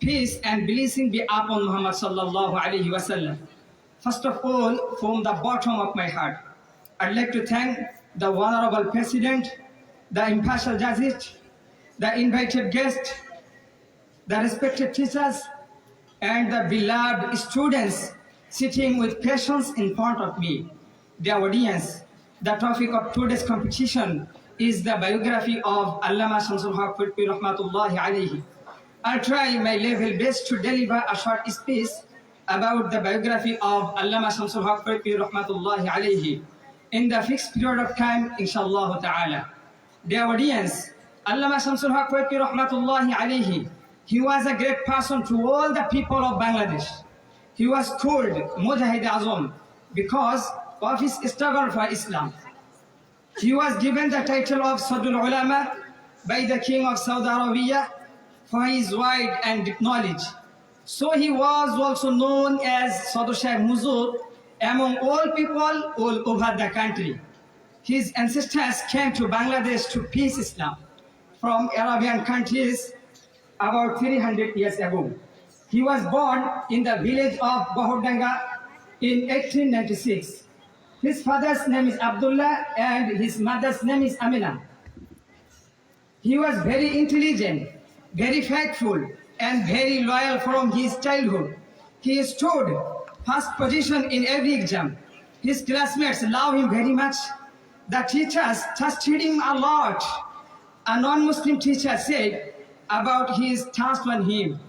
peace and blessing be upon Muhammad sallallahu alaihi wasallam. First of all, from the bottom of my heart, I'd like to thank the Honorable President, the impartial judges, the invited guests, the respected teachers, and the beloved students sitting with patience in front of me. The audience, the topic of today's competition is the biography of Allama Shamsul Haq Qutbi Rahmatullahi alayhi. I'll try my level best to deliver a short speech about the biography of Allama Shamsul Haq Qutbi Rahmatullahi alayhi in the fixed period of time, inshallah ta'ala. Dear audience, Allama Shamsul Haq Qutbi Rahmatullahi alayhi, he was a great person to all the people of Bangladesh. He was called Mujahid Azam because of his struggle for Islam. He was given the title of Sadul Ulama by the king of Saudi Arabia for his wide and deep knowledge. So he was also known as Sadhu Shaykh Muzur among all people all over the country. His ancestors came to Bangladesh to peace Islam from Arabian countries about 300 years ago. He was born in the village of Bahurdanga in 1896. His father's name is Abdullah and his mother's name is Amina. He was very intelligent, very faithful, and very loyal from his childhood. He stood first position in every exam. His classmates love him very much. The teachers trusted him a lot. A non-Muslim teacher said about his trust on him.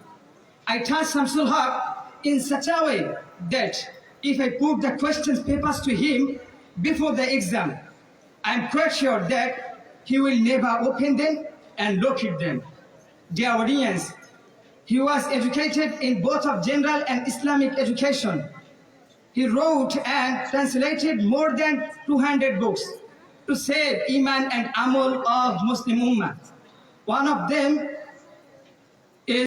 I trust Samsul Haq in such a way that if I put the questions papers to him before the exam, I am quite sure that he will never open them and look at them. Dear audience, he was educated in both of general and Islamic education. He wrote and translated more than 200 books to save Iman and Amal of Muslim Ummah. One of them